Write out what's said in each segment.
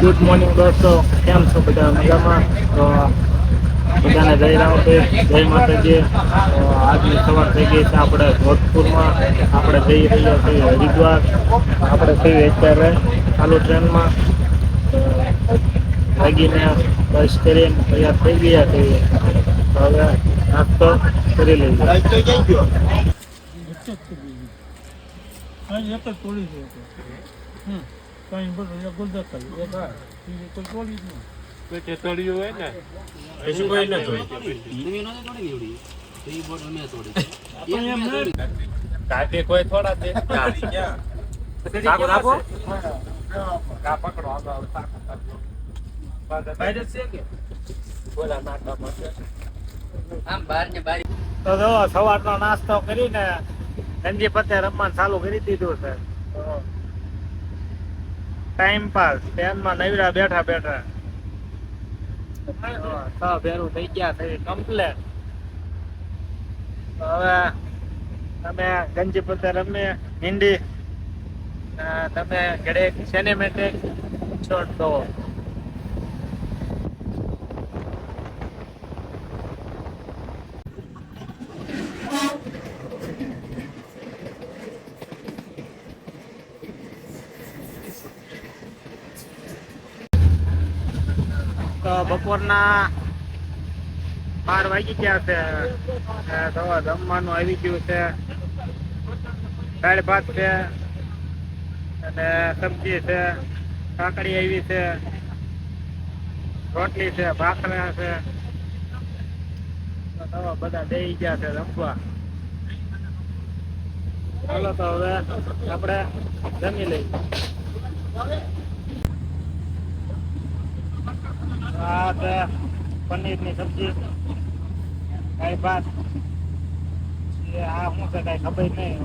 Good morning દોસ્તો, કેમ છો બધા? મજામાં? તો બધાને જય રામદેવ જય માતાજી. આજની સવાર થઈ ગઈ છે આપણે જોધપુરમાં. આપણે જઈ રહ્યા છીએ હરિદ્વાર. આપણે છીએ અત્યારે ચાલુ ટ્રેનમાં. લાગીને બસ કરીને તૈયાર થઈ ગયા છીએ. હવે નાસ્તો કરી લઈએ. એક જ થઈ ગયું. અહીં એક જ તોડી છે. હમ. કાંઈ બધું એક ગુલદસ્તા છે. એક આ. બીજું કોઈ તોડી જ નહીં. પેટે તળિયું હોય ને પછી કોઈ ન જોઈ આપણે એમ નહીં. કાઢે કોઈ થોડા દે સાકુ પકડો આગળ આગળ સાકુ કરજો. બોલા નાખવા તો સવારનો નાસ્તો કરીને ગંજી પત્તે રમવાનું ચાલુ કરી દીધું છે ટાઈમ પાસ ટ્રેનમાં નવરા બેઠા બેઠા. ભેરું થઈ ગયા થઈ કમ્પ્લેટ હવે તમે ગંજી રમીએ, હિન્દી. તમે ઘડે સિનેમેટિક શોટ દો તો બપોરના બાર વાગી ગયા છે. તો જમવાનું આવી ગયું છે. દાળ ભાત છે. અને સબ્જી છે. કાકડી આવી છે. રોટલી છે, ભાખરા છે. તો બધા દઈ ગયા છે રમવા. ચાલો તો હવે આપણે જમી લઈએ. છે પનીરની સબ્જી, કઈ ભાત. આ શું છે, કઈ ખબર નહીં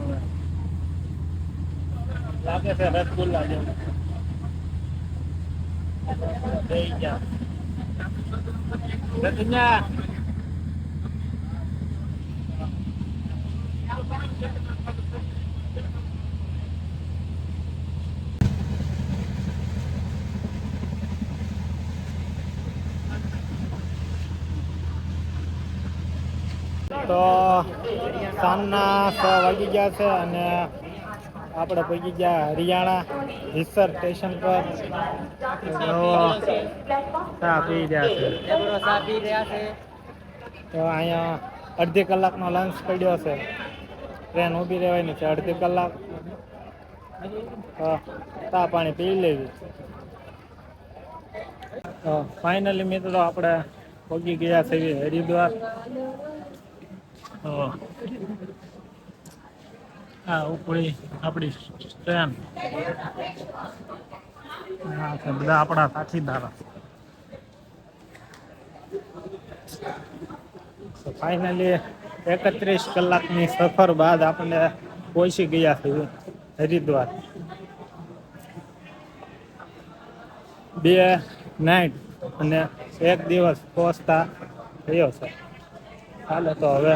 લાગે છે રસગુલ્લા જેવું. થઈ ગયા. રજના. તો સાંજના છ વાગી ગયા છે અને આપણે પહોંચી ગયા હરિયાણા હિસર સ્ટેશન પર. ચા પી રહ્યા છે. તો અહીંયા અડધી કલાકનો લંચ પડ્યો છે. ટ્રેન ઊભી રહેવાની છે અડધી કલાક. ચા પાણી પી લેવી. તો ફાઇનલી મિત્રો આપણે પહોંચી ગયા છે હરિદ્વાર. આ ઉપડી આપણી બધા આપણા સાથીદારો. ફાઇનલી એકત્રીસ કલાકની સફર બાદ આપણે પહોંચી ગયા છે હરિદ્વાર. બે નાઇટ અને એક દિવસ પહોંચતા થયો છે. ચાલો તો હવે